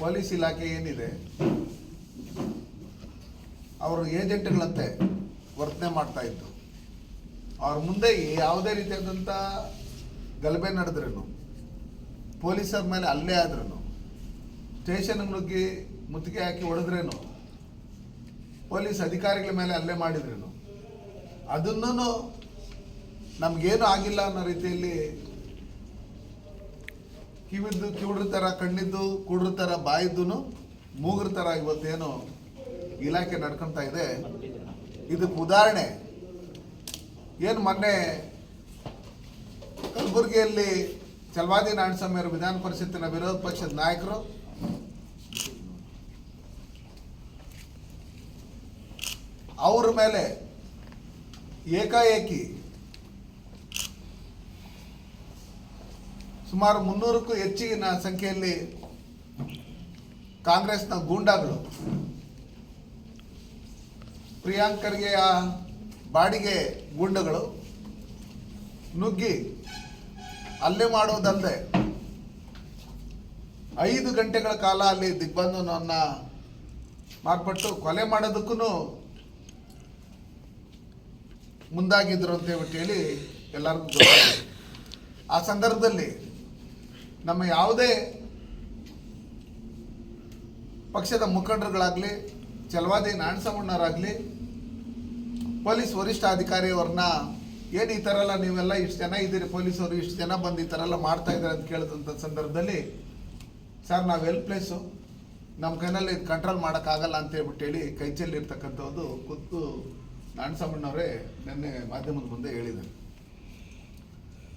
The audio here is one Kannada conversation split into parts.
ಪೊಲೀಸ್ ಇಲಾಖೆ ಏನಿದೆ, ಅವರು ಏಜೆಂಟ್ಗಳಂತೆ ವರ್ತನೆ ಮಾಡ್ತಾ ಇತ್ತು ಅವ್ರ ಮುಂದೆ ಯಾವುದೇ ರೀತಿಯಾದಂಥ ಗಲಭೆ ನಡೆದ್ರೂ ಪೊಲೀಸರ ಮೇಲೆ ಅಲ್ಲೇ ಆದ್ರೂ ಸ್ಟೇಷನ್ ನುಗ್ಗಿ ಮುತ್ತಿಗೆ ಹಾಕಿ ಹೊಡೆದ್ರೇನು, ಪೊಲೀಸ್ ಅಧಿಕಾರಿಗಳ ಮೇಲೆ ಅಲ್ಲೇ ಮಾಡಿದ್ರೇನು ಅದನ್ನೂ ನಮಗೇನು ಆಗಿಲ್ಲ ಅನ್ನೋ ರೀತಿಯಲ್ಲಿ ಕಿವಿದ್ದು, ಕಿವುಡ್ರ ಥರ ಕಣ್ಣಿದ್ದು, ಕುಡ್ರ ಥರ ಬಾಯಿದ್ದು ಮೂಗ್ರ ಥರ ಇವತ್ತೇನು ಇಲಾಖೆ ನಡ್ಕೊತಾ ಇದೆ. ಇದಕ್ಕೆ ಉದಾಹರಣೆ, ಏನು ಮೊನ್ನೆ ಕಲಬುರಗಿಯಲ್ಲಿ ಚಲವಾದಿ ನಾರಾಯಣಸ್ವಾಮಿಯವರು ವಿಧಾನ ಪರಿಷತ್ತಿನ ವಿರೋಧ ಪಕ್ಷದ ನಾಯಕರು ಅವ್ರ ಮೇಲೆ ಏಕಾಏಕಿ ಸುಮಾರು ಮುನ್ನೂರಕ್ಕೂ ಹೆಚ್ಚಿನ ಸಂಖ್ಯೆಯಲ್ಲಿ ಕಾಂಗ್ರೆಸ್ನ ಗೂಂಡಾಗಳು. ಪ್ರಿಯಾಂಕ್ ಆ ಬಾಡಿಗೆ ಗೂಂಡಗಳು ನುಗ್ಗಿ ಅಲ್ಲೇ ಮಾಡುವುದಲ್ಲದೆ ಐದು ಗಂಟೆಗಳ ಕಾಲ ಅಲ್ಲಿ ದಿಗ್ಬಂಧನವನ್ನು ಮಾರ್ಪಟ್ಟು ಕೊಲೆ ಮಾಡೋದಕ್ಕೂ ಮುಂದಾಗಿದ್ರು ಅಂತ ಹೇಳಿ ಎಲ್ಲರಿಗೂ ಆ ಸಂದರ್ಭದಲ್ಲಿ ನಮ್ಮ ಯಾವುದೇ ಪಕ್ಷದ ಮುಖಂಡರುಗಳಾಗಲಿ ಚಲವಾದಿ ನಾಣಸಮಣ್ಣರಾಗಲಿ ಪೊಲೀಸ್ ವರಿಷ್ಠಾಧಿಕಾರಿಯವ್ರನ್ನ ಏನು ಈ ಥರ ಎಲ್ಲ ನೀವೆಲ್ಲ ಇಷ್ಟು ಜನ ಇದ್ದೀರಿ ಪೊಲೀಸವರು, ಇಷ್ಟು ಜನ ಬಂದು ಈ ಥರ ಎಲ್ಲ ಮಾಡ್ತಾ ಇದ್ದಾರೆ ಅಂತ ಕೇಳಿದಂಥ ಸಂದರ್ಭದಲ್ಲಿ, ಸರ್, ನಾವು ಎಲ್ ಪ್ಲೇಸು ನಮ್ಮ ಕೈನಲ್ಲಿ ಕಂಟ್ರೋಲ್ ಮಾಡೋಕ್ಕಾಗಲ್ಲ ಅಂತ ಹೇಳ್ಬಿಟ್ಟು ಹೇಳಿ ಕೈ ಚೆಲ್ಲಿರ್ತಕ್ಕಂಥದ್ದು ಖುದ್ದು ನಾರಾಯಣಸ್ವಾಮಣ್ಣವರೇ ನಿನ್ನೆ ಮಾಧ್ಯಮದ ಮುಂದೆ ಹೇಳಿದ್ದಾರೆ.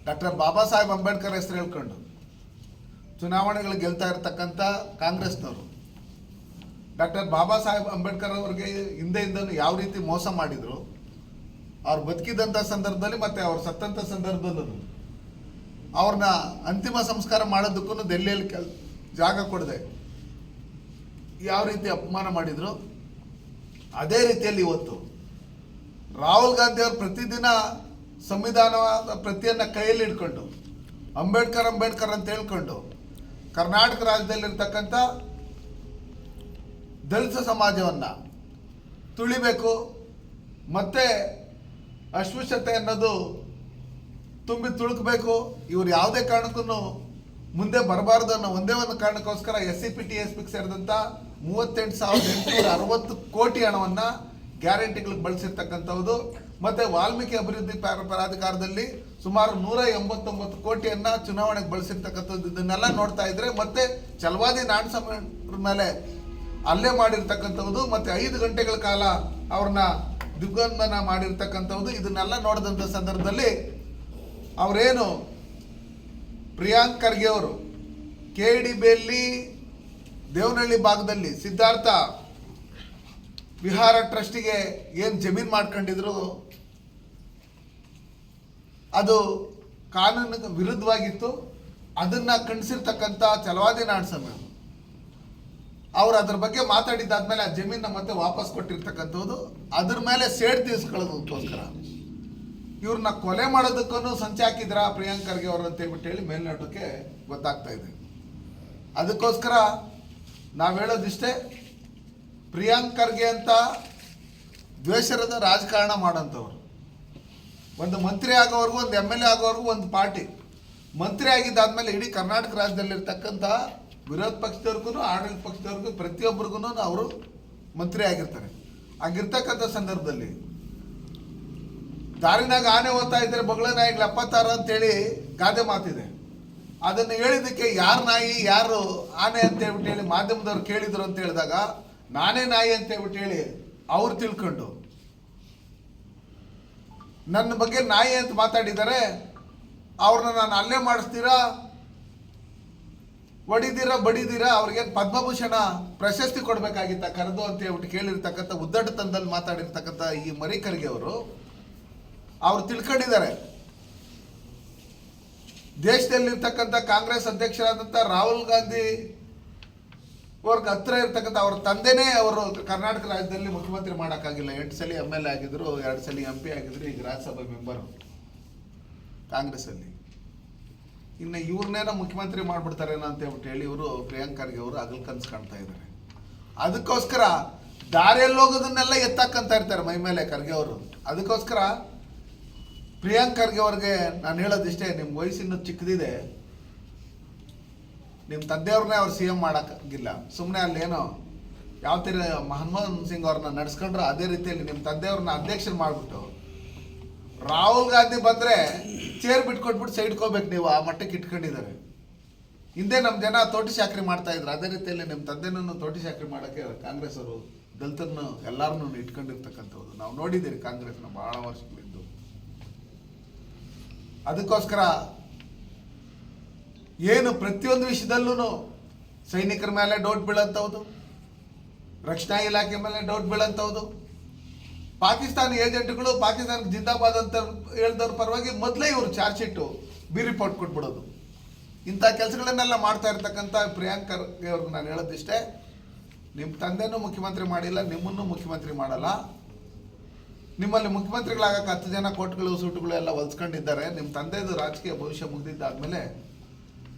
ಡಾಕ್ಟರ್ ಬಾಬಾ ಸಾಹೇಬ್ ಅಂಬೇಡ್ಕರ್ ಹೆಸರು ಹೇಳ್ಕೊಂಡು ಚುನಾವಣೆಗಳು ಗೆಲ್ತಾ ಇರತಕ್ಕಂಥ ಕಾಂಗ್ರೆಸ್ನವರು. ಡಾಕ್ಟರ್ ಬಾಬಾ ಸಾಹೇಬ್ ಅಂಬೇಡ್ಕರ್ ಅವರಿಗೆ ಹಿಂದೆಯಿಂದನೂ ಯಾವ ರೀತಿ ಮೋಸ ಮಾಡಿದ್ರು, ಅವ್ರು ಬದುಕಿದಂಥ ಸಂದರ್ಭದಲ್ಲಿ ಮತ್ತೆ ಅವ್ರು ಸತ್ತಂಥ ಸಂದರ್ಭದಲ್ಲೂ. ಅವ್ರನ್ನ ಅಂತಿಮ ಸಂಸ್ಕಾರ ಮಾಡೋದಕ್ಕೂ ದೆಲ್ಲಿಯಲ್ಲಿ ಕೆಲ್, ಜಾಗ ಕೊಡದೆ. ಯಾವ ರೀತಿ ಅಪಮಾನ ಮಾಡಿದ್ರು? ಅದೇ ರೀತಿಯಲ್ಲಿ ಇವತ್ತು ರಾಹುಲ್ ಗಾಂಧಿ ಅವರು ಪ್ರತಿದಿನ ಸಂವಿಧಾನವಾದ ಪ್ರತಿಯನ್ನ ಕೈಯಲ್ಲಿ ಇಟ್ಕೊಂಡು ಅಂಬೇಡ್ಕರ್ ಅಂಬೇಡ್ಕರ್ ಅಂತ ಹೇಳ್ಕೊಂಡು ಕರ್ನಾಟಕ ರಾಜ್ಯದಲ್ಲಿರ್ತಕ್ಕಂಥ ದಲಿತ ಸಮಾಜವನ್ನು ತುಳಿಬೇಕು ಮತ್ತೆ ಅಸ್ಪೃಶ್ಯತೆ ಅನ್ನೋದು ತುಂಬಿ ತುಳುಕಬೇಕು. ಇವರು ಯಾವುದೇ ಕಾರಣಕ್ಕೂ ಮುಂದೆ ಬರಬಾರ್ದು ಅನ್ನೋ ಒಂದೇ ಒಂದು ಕಾರಣಕ್ಕೋಸ್ಕರ S C P T S ಪಿಗೆ ಸೇರಿದಂಥ ಮೂವತ್ತೆಂಟು ಸಾವಿರದ ಎಂಟುನೂರ ಅರವತ್ತು ಕೋಟಿ ಹಣವನ್ನು ಗ್ಯಾರಂಟಿಗಳಿಗೆ ಬಳಸಿರ್ತಕ್ಕಂಥದ್ದು ಮತ್ತೆ ವಾಲ್ಮೀಕಿ ಅಭಿವೃದ್ಧಿ ಪ್ರಾ- ಪ್ರಾಧಿಕಾರದಲ್ಲಿ ಸುಮಾರು ನೂರ ಎಂಬತ್ತೊಂಬತ್ತು ಕೋಟಿಯನ್ನ ಚುನಾವಣೆಗೆ ಬಳಸಿರ್ತಕ್ಕಂಥದ್ದು. ಇದನ್ನೆಲ್ಲ ನೋಡ್ತಾ ಇದ್ರೆ ಮತ್ತೆ ಚಲವಾದಿ ನಾಡಸಮರ ಮೇಲೆ ಅಲ್ಲೇ ಮಾಡಿರ್ತಕ್ಕಂಥದ್ದು, ಮತ್ತೆ ಐದು ಗಂಟೆಗಳ ಕಾಲ ಅವ್ರನ್ನ ದಿಗ್ಬಂಧನ ಮಾಡಿರ್ತಕ್ಕಂಥದ್ದು, ಇದನ್ನೆಲ್ಲ ನೋಡಿದಂಥ ಸಂದರ್ಭದಲ್ಲಿ ಅವರೇನು ಪ್ರಿಯಾಂಕ್ ಖರ್ಗೆ ಅವರು ಕೆ ಡಿ ಬೆಲ್ಲಿ ದೇವನಹಳ್ಳಿ ಭಾಗದಲ್ಲಿ ಸಿದ್ಧಾರ್ಥ ವಿಹಾರ ಟ್ರಸ್ಟಿಗೆ ಏನು ಜಮೀನು ಮಾಡ್ಕೊಂಡಿದ್ರು ಅದು ಕಾನೂನಿಗೆ ವಿರುದ್ಧವಾಗಿತ್ತು. ಅದನ್ನ ಖಂಡಿಸಿರ್ತಕ್ಕಂಥ ಚಲವಾದಿ ನಾಡ್ಸಮ್ಮ ಅವರು ಅದ್ರ ಬಗ್ಗೆ ಮಾತಾಡಿದ್ದಾದ್ಮೇಲೆ ಆ ಜಮೀನ ಮತ್ತೆ ವಾಪಸ್ ಕೊಟ್ಟಿರ್ತಕ್ಕಂಥದ್ದು, ಅದ್ರ ಮೇಲೆ ಸೇಡ್ ತೀರಿಸ್ಕೊಳ್ಳೋದಕ್ಕೋಸ್ಕರ ಇವ್ರನ್ನ ಕೊಲೆ ಮಾಡೋದಕ್ಕೂ ಸಂಚೆ ಹಾಕಿದ್ರ ಪ್ರಿಯಾಂಕ್ ಖರ್ಗೆ ಅವರು ಹೇಳಿ ಮೇಲ್ನೋಟಕ್ಕೆ ಗೊತ್ತಾಗ್ತಾ ಇದೆ. ಅದಕ್ಕೋಸ್ಕರ ನಾವು ಹೇಳೋದಿಷ್ಟೇ, ಪ್ರಿಯಾಂಕ್ ಖರ್ಗೆ ಅಂತ ದ್ವೇಷರದ ರಾಜಕಾರಣ ಮಾಡೋಂಥವ್ರು ಒಂದು ಮಂತ್ರಿ ಆಗೋವರೆಗೂ, ಒಂದು ಎಂ ಎಲ್ ಎ ಆಗೋವರೆಗೂ ಒಂದು ಪಾರ್ಟಿ. ಮಂತ್ರಿ ಆಗಿದ್ದಾದ್ಮೇಲೆ ಇಡೀ ಕರ್ನಾಟಕ ರಾಜ್ಯದಲ್ಲಿರ್ತಕ್ಕಂಥ ವಿರೋಧ ಪಕ್ಷದವ್ರಿಗೂ ಆಡಳಿತ ಪಕ್ಷದವ್ರಿಗೂ ಪ್ರತಿಯೊಬ್ಬರಿಗೂ ಅವರು ಮಂತ್ರಿ ಆಗಿರ್ತಾರೆ. ಆಗಿರ್ತಕ್ಕಂಥ ಸಂದರ್ಭದಲ್ಲಿ ದಾರಿನಾಗ ಆನೆ ಓದ್ತಾ ಇದ್ರೆ ಬಗಳ ನಾಯಿಗಳು ಎಪ್ಪತ್ತಾರು ಅಂತೇಳಿ ಗಾದೆ ಮಾತಿದೆ. ಅದನ್ನು ಹೇಳಿದ್ದಕ್ಕೆ ಯಾರು ನಾಯಿ, ಯಾರು ಆನೆ ಅಂತ ಹೇಳ್ಬಿಟ್ಟು ಹೇಳಿ ಮಾಧ್ಯಮದವ್ರು ಕೇಳಿದ್ರು ಅಂತ ಹೇಳಿದಾಗ ನಾನೇ ನಾಯಿ ಅಂತ ಹೇಳ್ಬಿಟ್ಟು ಹೇಳಿ ಅವ್ರು ತಿಳ್ಕೊಂಡು ನನ್ನ ಬಗ್ಗೆ ನಾಯಿ ಅಂತ ಮಾತಾಡಿದ್ದಾರೆ ಅವ್ರನ್ನ ನಾನು ಅಲ್ಲೇ ಮಾಡಿಸ್ತೀರಾ? ಹೊಡಿತೀರಾ ಬಡಿದೀರಾ? ಅವ್ರಿಗೆ ಪದ್ಮಭೂಷಣ ಪ್ರಶಸ್ತಿ ಕೊಡಬೇಕಾಗಿತ್ತ ಕರೆದು ಅಂತ ಹೇಳ್ಬಿಟ್ಟು ಕೇಳಿರ್ತಕ್ಕಂಥ ಉದ್ದಟತನದಲ್ಲಿ ಮಾತಾಡಿರ್ತಕ್ಕಂಥ ಈ ಮರಿಕರ್ಗೆ ಅವರು. ಅವ್ರು ತಿಳ್ಕೊಂಡಿದ್ದಾರೆ. ದೇಶದಲ್ಲಿರ್ತಕ್ಕಂಥ ಕಾಂಗ್ರೆಸ್ ಅಧ್ಯಕ್ಷರಾದಂಥ ರಾಹುಲ್ ಗಾಂಧಿ ಅವ್ರಿಗೆ ಹತ್ರ ಇರ್ತಕ್ಕಂಥ ಅವ್ರ ತಂದೆನೇ ಅವರು ಕರ್ನಾಟಕ ರಾಜ್ಯದಲ್ಲಿ ಮುಖ್ಯಮಂತ್ರಿ ಮಾಡೋಕ್ಕಾಗಿಲ್ಲ. ಎಂಟು ಸಲ ಎಂ ಎಲ್ ಎ ಆಗಿದ್ರು, ಎರಡು ಸಲ ಎಂ ಪಿ ಆಗಿದ್ರು, ಈಗ ರಾಜ್ಯಸಭೆ ಮೆಂಬರು ಕಾಂಗ್ರೆಸ್ಸಲ್ಲಿ. ಇನ್ನು ಇವ್ರನ್ನೇನೋ ಮುಖ್ಯಮಂತ್ರಿ ಮಾಡಿಬಿಡ್ತಾರೇನೋ ಅಂತ ಹೇಳ್ಬಿಟ್ಟು ಹೇಳಿ ಇವರು ಪ್ರಿಯಾಂಕ್ ಖರ್ಗೆ ಅವರು ಹಗಲ್ ಕನ್ಸು ಕಾಣ್ತಾ ಇದ್ದಾರೆ ಅದಕ್ಕೋಸ್ಕರ ದಾರಿಯಲ್ಲಿ ಹೋಗೋದನ್ನೆಲ್ಲ ಎತ್ತಾಕಂತ ಇರ್ತಾರೆ ಮೈ ಮೇಲೆ ಖರ್ಗೆ ಅವರು. ಅದಕ್ಕೋಸ್ಕರ ಪ್ರಿಯಾಂಕ್ ಖರ್ಗೆ ಅವ್ರಿಗೆ ನಾನು ಹೇಳೋದಿಷ್ಟೇ ನಿಮ್ಮ ವಯಸ್ಸಿನ ಚಿಕ್ಕದಿದೆ. ನಿಮ್ಮ ತಂದೆಯವ್ರನ್ನೇ ಅವ್ರು ಸಿ ಎಂ ಮಾಡೋಕ್ಕಾಗಿಲ್ಲ ಸುಮ್ಮನೆ ಅಲ್ಲೇನೋ ಯಾವ ಥರ ಮನಮೋಹನ್ ಸಿಂಗ್ ಅವ್ರನ್ನ ನಡೆಸ್ಕೊಂಡ್ರೆ ಅದೇ ರೀತಿಯಲ್ಲಿ ನಿಮ್ಮ ತಂದೆಯವ್ರನ್ನ ಅಧ್ಯಕ್ಷರು ಮಾಡಿಬಿಟ್ಟು ರಾಹುಲ್ ಗಾಂಧಿ ಬಂದರೆ ಚೇರ್ ಬಿಟ್ಕೊಟ್ಬಿಟ್ಟು ಸೈಡ್ಕೋಬೇಕು ನೀವು, ಆ ಮಟ್ಟಕ್ಕೆ ಇಟ್ಕೊಂಡಿದ್ದಾರೆ. ಹಿಂದೆ ನಮ್ಮ ಜನ ತೋಟಿ ಚಾಕ್ರಿ ಮಾಡ್ತಾ ಇದ್ರು, ಅದೇ ರೀತಿಯಲ್ಲಿ ನಿಮ್ಮ ತಂದೆನೂ ತೋಟಿ ಚಾಕ್ರಿ ಮಾಡೋಕ್ಕೆ ಕಾಂಗ್ರೆಸ್ ಅವರು, ದಲಿತರನ್ನು ಎಲ್ಲರನ್ನೂ ಇಟ್ಕೊಂಡಿರ್ತಕ್ಕಂಥದ್ದು ನಾವು ನೋಡಿದ್ದೀರಿ ಕಾಂಗ್ರೆಸ್ನ ಬಹಳ ವರ್ಷಗಳಿದ್ದು ಅದಕ್ಕೋಸ್ಕರ ಏನು ಪ್ರತಿಯೊಂದು ವಿಷಯದಲ್ಲೂ ಸೈನಿಕರ ಮೇಲೆ ಡೌಟ್ ಬೀಳಂಥವ್ದು ರಕ್ಷಣಾ ಇಲಾಖೆ ಮೇಲೆ ಡೌಟ್ ಬೀಳಂಥವ್ದು ಪಾಕಿಸ್ತಾನ ಏಜೆಂಟ್ಗಳು ಪಾಕಿಸ್ತಾನಕ್ಕೆ ಜಿಂದಾಬಾದ್ ಅಂತ ಹೇಳಿದವ್ರ ಪರವಾಗಿ ಮೊದಲೇ ಇವರು ಚಾರ್ಜ್ ಶೀಟು ಬಿ ರಿಪೋರ್ಟ್ ಕೊಟ್ಬಿಡೋದು. ಇಂಥ ಕೆಲಸಗಳನ್ನೆಲ್ಲ ಮಾಡ್ತಾ ಇರ್ತಕ್ಕಂಥ ಪ್ರಿಯಾಂಕರ್ ಅವ್ರಿಗೆ ನಾನು ಹೇಳೋದಿಷ್ಟೇ ನಿಮ್ಮ ತಂದೆನೂ ಮುಖ್ಯಮಂತ್ರಿ ಮಾಡಿಲ್ಲ, ನಿಮ್ಮನ್ನು ಮುಖ್ಯಮಂತ್ರಿ ಮಾಡಲ್ಲ. ನಿಮ್ಮಲ್ಲಿ ಮುಖ್ಯಮಂತ್ರಿಗಳಾಗಕ್ಕೆ ಹತ್ತು ಜನ ಕೋಟ್ಗಳು ಸೂಟುಗಳು ಎಲ್ಲ ಹೊಲ್ಸ್ಕೊಂಡಿದ್ದಾರೆ. ನಿಮ್ಮ ತಂದೆದು ರಾಜಕೀಯ ಭವಿಷ್ಯ ಮುಗಿದಿದ್ದಾದ್ಮೇಲೆ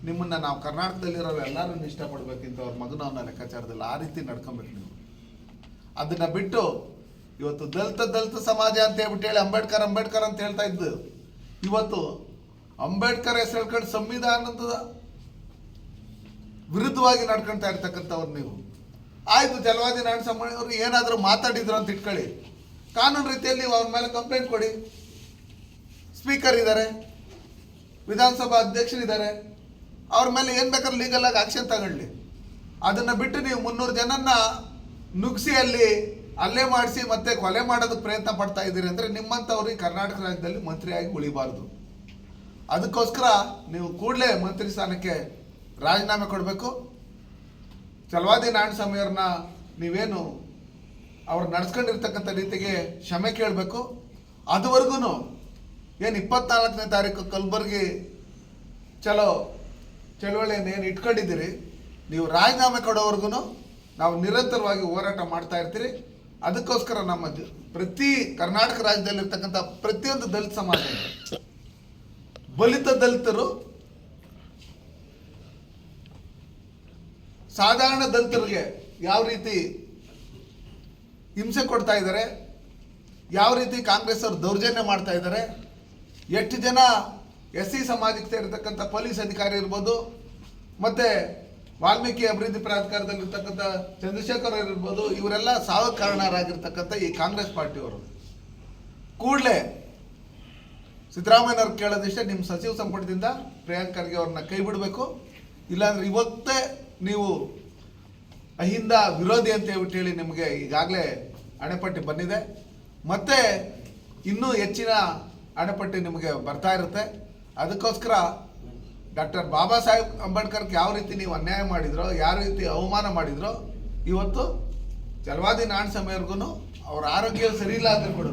ನಿಮ್ಮನ್ನ ನಾವು ಕರ್ನಾಟಕದಲ್ಲಿರೋ ಎಲ್ಲರನ್ನು ಇಷ್ಟಪಡ್ಬೇಕಿಂತ ಅವ್ರ ಮಗನ ಅವನ ಲೆಕ್ಕಾಚಾರದಲ್ಲಿ ಆ ರೀತಿ ನಡ್ಕೊಬೇಕು ನೀವು. ಅದನ್ನ ಬಿಟ್ಟು ಇವತ್ತು ದಲಿತ ದಲಿತ ಸಮಾಜ ಅಂತ ಹೇಳ್ಬಿಟ್ಟು ಹೇಳಿ ಅಂಬೇಡ್ಕರ್ ಅಂಬೇಡ್ಕರ್ ಅಂತ ಹೇಳ್ತಾ ಇದ್ದು ಇವತ್ತು ಅಂಬೇಡ್ಕರ್ ಹೆಸರು ಹೇಳ್ಕೊಂಡು ಸಂವಿಧಾನದ ವಿರುದ್ಧವಾಗಿ ನಡ್ಕೊಳ್ತಾ ಇರ್ತಕ್ಕಂಥವ್ರು ನೀವು. ಆಯ್ತು, ಜಲವಾದಿ ನಾರಾಯಣಸ್ವಾಮಿ ಅವರು ಏನಾದರೂ ಮಾತಾಡಿದ್ರು ಅಂತ ಇಟ್ಕೊಳ್ಳಿ. ಕಾನೂನು ರೀತಿಯಲ್ಲಿ ಅವ್ರ ಮೇಲೆ ಕಂಪ್ಲೇಂಟ್ ಕೊಡಿ. ಸ್ಪೀಕರ್ ಇದ್ದಾರೆ. ವಿಧಾನಸಭಾ ಅಧ್ಯಕ್ಷರಿದ್ದಾರೆ. ಅವ್ರ ಮೇಲೆ ಏನು ಬೇಕಾದ್ರೆ ಲೀಗಲ್ ಆಗಿ ಆಕ್ಷನ್ ತಗೊಳ್ಳಿ. ಅದನ್ನ ಬಿಟ್ಟು ನೀವು ಮುನ್ನೂರು ಜನನ್ನ ನುಗ್ಸಿ ಅಲ್ಲಿ ಅಲ್ಲೇ ಮಾಡಿಸಿ ಮತ್ತೆ ಕೊಲೆ ಮಾಡೋದಕ್ಕೆ ಪ್ರಯತ್ನ ಪಡ್ತಾ ಇದ್ದೀರಿ ಅಂದ್ರೆ ನಿಮ್ಮಂಥವ್ರಿಗೆ ಕರ್ನಾಟಕ ರಾಜ್ಯದಲ್ಲಿ ಮಂತ್ರಿಯಾಗಿ ಉಳಿಬಾರ್ದು. ಅದಕ್ಕೋಸ್ಕರ ನೀವು ಕೂಡಲೇ ಮಂತ್ರಿ ಸ್ಥಾನಕ್ಕೆ ರಾಜೀನಾಮೆ ಕೊಡಬೇಕು. ಚಲವಾದಿ ಅವ್ರನ್ನ ನೀವೇನು ಅವ್ರು ನಡ್ಸ್ಕೊಂಡಿರ್ತಕ್ಕಂಥ ರೀತಿಗೆ ಕ್ಷಮೆ ಕೇಳಬೇಕು. ಅದುವರೆಗೂ ಏನು ಇಪ್ಪತ್ನಾಲ್ಕನೇ ತಾರೀಕು ಕಲಬುರಗಿ, ಚಲೋ ಚಳವಳಿಯನ್ನು ಏನು ಇಟ್ಕೊಂಡಿದ್ದೀರಿ? ನೀವು ರಾಜೀನಾಮೆ ಕೊಡೋವರೆಗೂ ನಾವು ನಿರಂತರವಾಗಿ ಹೋರಾಟ ಮಾಡ್ತಾ ಇರ್ತೀರಿ. ಅದಕ್ಕೋಸ್ಕರ ನಮ್ಮ ಪ್ರತಿ ಕರ್ನಾಟಕ ರಾಜ್ಯದಲ್ಲಿರ್ತಕ್ಕಂಥ ಪ್ರತಿಯೊಂದು ದಲಿತ ಸಮಾಜ, ಬಲಿತ ದಲಿತರು, ಸಾಧಾರಣ ದಲಿತರಿಗೆ ಯಾವ ರೀತಿ ಹಿಂಸೆ ಕೊಡ್ತಾ ಇದ್ದಾರೆ, ಯಾವ ರೀತಿ ಕಾಂಗ್ರೆಸ್ ಅವರು ದೌರ್ಜನ್ಯ ಮಾಡ್ತಾ ಇದ್ದಾರೆ, ಎಷ್ಟು ಜನ ಎಸ್ ಸಿ ಸಮಾಜಕ್ಕೆ ಸೇರಿರ್ತಕ್ಕಂಥ ಪೊಲೀಸ್ ಅಧಿಕಾರಿ ಇರ್ಬೋದು, ಮತ್ತೆ ವಾಲ್ಮೀಕಿ ಅಭಿವೃದ್ಧಿ ಪ್ರಾಧಿಕಾರದಲ್ಲಿರ್ತಕ್ಕಂಥ ಚಂದ್ರಶೇಖರ್ ಇರ್ಬೋದು, ಇವರೆಲ್ಲ ಸಾವು ಈ ಕಾಂಗ್ರೆಸ್ ಪಾರ್ಟಿಯವರು. ಕೂಡಲೇ ಸಿದ್ದರಾಮಯ್ಯನವ್ರು ಕೇಳೋದಿಷ್ಟೇ ನಿಮ್ಮ ಸಚಿವ ಸಂಪುಟದಿಂದ ಪ್ರಿಯಾಂಕ್ ಖರ್ಗೆ ಅವ್ರನ್ನ ಕೈ ಬಿಡಬೇಕು. ಇಲ್ಲಾಂದ್ರೆ ಇವತ್ತೇ ನೀವು ಅಹಿಂದ ವಿರೋಧಿ ಅಂತ ಹೇಳ್ಬಿಟ್ಟು ಹೇಳಿ ನಿಮಗೆ ಈಗಾಗಲೇ ಅಣೆಪಟ್ಟಿ ಬಂದಿದೆ. ಮತ್ತೆ ಇನ್ನೂ ಹೆಚ್ಚಿನ ಅಣೆಪಟ್ಟಿ ನಿಮಗೆ ಬರ್ತಾ ಇರುತ್ತೆ. ಅದಕ್ಕೋಸ್ಕರ ಡಾಕ್ಟರ್ ಬಾಬಾ ಸಾಹೇಬ್ ಅಂಬೇಡ್ಕರ್ಗೆ ಯಾವ ರೀತಿ ನೀವು ಅನ್ಯಾಯ ಮಾಡಿದ್ರೋ, ಯಾವ ರೀತಿ ಅವಮಾನ ಮಾಡಿದ್ರೋ, ಇವತ್ತು ಜಲವಾದಿ ನಾರಾಯಣಸ್ವಾಮಿಯವ್ರಿಗೂ ಅವ್ರ ಆರೋಗ್ಯ ಸರಿ ಇಲ್ಲ ಅಂದ್ರೆ ಕೂಡ.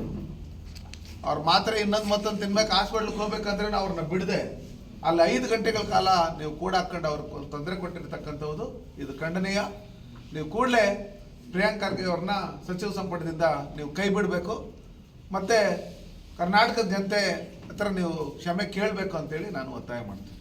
ಅವ್ರ ಮಾತ್ರ ಇನ್ನೊಂದು ಮತ್ತೊಂದು ತಿನ್ಬೇಕು, ಹಾಸ್ಪಿಟ್ಲಿಗೆ ಹೋಗ್ಬೇಕಂದ್ರೆ ಅವ್ರನ್ನ ಬಿಡದೆ. ಅಲ್ಲಿ ಐದು ಗಂಟೆಗಳ ಕಾಲ ನೀವು ಕೂಡ ಹಾಕೊಂಡು ಅವ್ರಿಗೆ ತೊಂದರೆ ಕೊಟ್ಟಿರ್ತಕ್ಕಂಥದ್ದು ಇದು ಖಂಡನೀಯ. ನೀವು ಕೂಡಲೇ ಪ್ರಿಯಾಂಕ್ ಖರ್ಗೆ ಅವ್ರನ್ನ ಸಚಿವ ಸಂಪುಟದಿಂದ ನೀವು ಕೈ ಬಿಡಬೇಕು. ಮತ್ತೆ ಕರ್ನಾಟಕದ ಜನತೆ ಹತ್ರ ನೀವು ಕ್ಷಮೆ ಕೇಳಬೇಕು ಅಂತೇಳಿ ನಾನು ಒತ್ತಾಯ ಮಾಡ್ತೀನಿ.